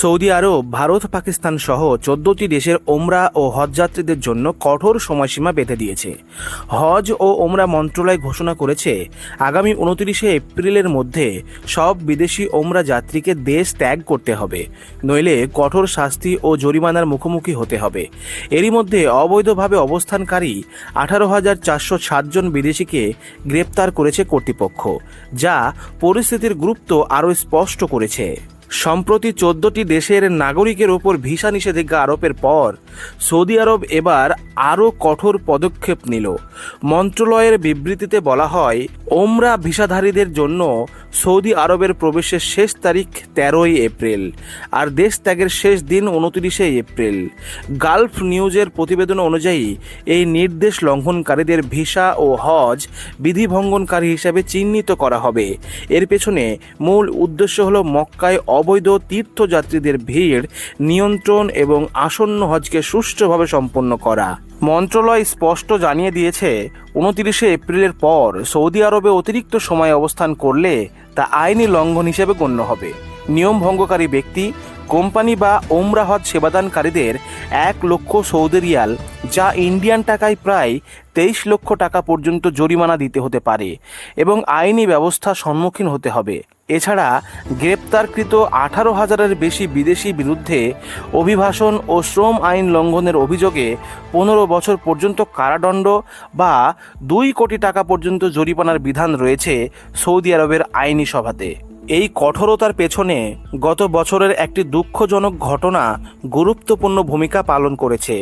Saudi আরব, ভারত, পাকিস্তান সহ চোদ্দটি দেশের ওমরা ও হজযাত্রীদের জন্য কঠোর সময়সীমা বেঁধে দিয়েছে। হজ ও ওমরা মন্ত্রণালয় ঘোষণা করেছে, আগামী উনত্রিশে এপ্রিলের মধ্যে সব বিদেশি ওমরা যাত্রীকে দেশ ত্যাগ করতে হবে, নইলে কঠোর শাস্তি ও জরিমানার মুখোমুখি হতে হবে। এরই মধ্যে অবৈধভাবে অবস্থানকারী আঠারো হাজার চারশো সাতজন বিদেশিকে গ্রেপ্তার করেছে কর্তৃপক্ষ, যা পরিস্থিতির গুরুত্ব আরও স্পষ্ট করেছে। সম্প্রতি চোদ্দটি দেশের নাগরিকের ওপর ভিসা নিষেধাজ্ঞা আরোপের পর সৌদি আরব এবার আরও কঠোর পদক্ষেপ নিল। মন্ত্রণালয়ের বিবৃতিতে বলা হয় ওমরা ভিসাধারীদের জন্য সৌদি আরবের প্রবেশের শেষ তারিখ তেরোই এপ্রিল আর দেশ ত্যাগের শেষ দিন উনত্রিশে এপ্রিল। গালফ নিউজের প্রতিবেদন অনুযায়ী, এই নির্দেশ লঙ্ঘনকারীদের ভিসা ও হজ বিধিভঙ্গনকারী হিসাবে চিহ্নিত করা হবে। এর পেছনে মূল উদ্দেশ্য হল মক্কায় অবৈধ তীর্থযাত্রীদের ভিড়, নিয়ন্ত্রণ এবং আসন্ন হজকে সুষ্ঠুভাবে সম্পন্ন করা। মন্ত্রণালয় স্পষ্ট জানিয়ে দিয়েছে উনতিরিশে এপ্রিলের পর সৌদি আরবে অতিরিক্ত সময় অবস্থান করলে তা আইনি লঙ্ঘন হিসেবে গণ্য হবে। নিয়ম ভঙ্গকারী ব্যক্তি, কোম্পানি বা ওমরাহত সেবাদানকারীদের এক লক্ষ সৌদি রিয়াল যা ইন্ডিয়ান টাকায় প্রায় তেইশ লক্ষ টাকা পর্যন্ত জরিমানা দিতে হতে পারে এবং আইনি ব্যবস্থার সম্মুখীন হতে হবে। এছাড়া গ্রেপ্তারকৃত আঠারো হাজারের বেশি বিদেশি বিরুদ্ধে অভিবাসন ও শ্রম আইন লঙ্ঘনের অভিযোগে পনেরো বছর পর্যন্ত কারাদণ্ড বা দুই কোটি টাকা পর্যন্ত জরিমানার বিধান রয়েছে সৌদি আরবের আইনি সভাতে। এই কঠোরতার পেছনে গত বছরের একটি দুঃখজনক ঘটনা গুরুত্বপূর্ণ ভূমিকা পালন করেছে।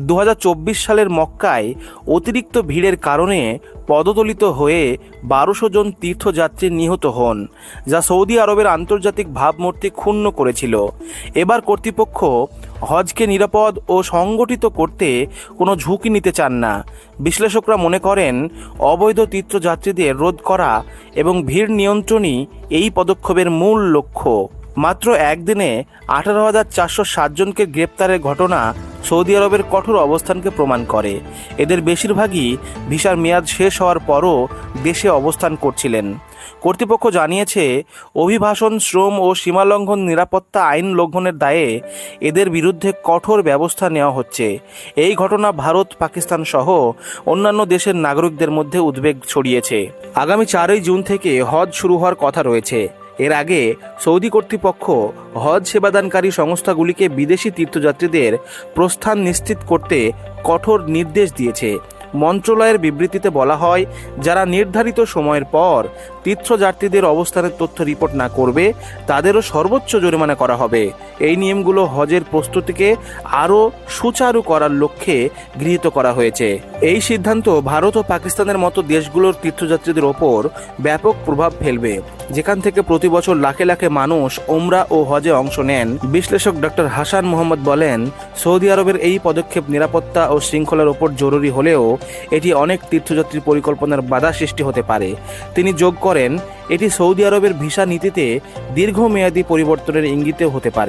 দু হাজার চব্বিশ সালের মক্কায় অতিরিক্ত ভিড়ের কারণে পদদলিত হয়ে বারোশো জন তীর্থযাত্রী নিহত হন, যা সৌদি আরবের আন্তর্জাতিক ভাবমূর্তি ক্ষুণ্ণ করেছিল। এবার কর্তৃপক্ষ হজকে নিরাপদ ও সংগঠিত করতে কোনো ঝুঁকি নিতে চান না। বিশ্লেষকরা মনে করেন, অবৈধ তীর্থযাত্রীদের রোধ করা এবং ভিড় নিয়ন্ত্রণই এই পদক্ষেপের মূল লক্ষ্য। মাত্র একদিনে আঠারো হাজার চারশো সাতজনকে গ্রেপ্তারের ঘটনা সৌদি আরবের কঠোর অবস্থানকে প্রমাণ করে। এদের বেশিরভাগই ভিসার মেয়াদ শেষ হওয়ার পরও দেশে অবস্থান করছিলেন। কর্তৃপক্ষ জানিয়েছে অভিভাষণ শ্রম ও সীমালঙ্ঘন নিরাপত্তা আইন লঙ্ঘনের দায়ে এদের বিরুদ্ধে কঠোর ব্যবস্থা নেওয়া হচ্ছে। এই ঘটনা ভারত, পাকিস্তান সহ অন্যান্য দেশের নাগরিকদের মধ্যে উদ্বেগ ছড়িয়েছে। আগামী চারই জুন থেকে হজ শুরু হওয়ার কথা রয়েছে। এর আগে সৌদি কর্তৃপক্ষ হজ সেবাদানকারী সংস্থাগুলিকে বিদেশি তীর্থযাত্রীদের প্রস্থান নিশ্চিত করতে কঠোর নির্দেশ দিয়েছে। মন্ত্রণালয়ের বিবৃতিতে বলা হয়, যারা নির্ধারিত সময়ের পর তীর্থযাত্রীদের অবস্থানের তথ্য রিপোর্ট না করবে, তাদেরও সর্বোচ্চ জরিমানা করা হবে। এই নিয়মগুলো হজের প্রস্তুতিকে আরও সুচারু করার লক্ষ্যে গৃহীত করা হয়েছে। এই সিদ্ধান্ত ভারত ও পাকিস্তানের মতো দেশগুলোর তীর্থযাত্রীদের ওপর ব্যাপক প্রভাব ফেলবে। যেখান থেকে প্রতি বছর লাখে লাখে মানুষ ওমরা ও হজে অংশ নেন। বিশ্লেষক ডক্টর হাসান মোহাম্মদ বলেন, সৌদি আরবের এই পদক্ষেপ নিরাপত্তা ও শৃঙ্খলার ওপর জরুরি হলেও এটি অনেক তীর্থযাত্রীর পরিকল্পনার বাধা সৃষ্টি হতে পারে। তিনি যোগ করেন এটি সৌদি আরবের ভিসা নীতিতে দীর্ঘমেয়াদী পরিবর্তনের ইঙ্গিতেও হতে পারে।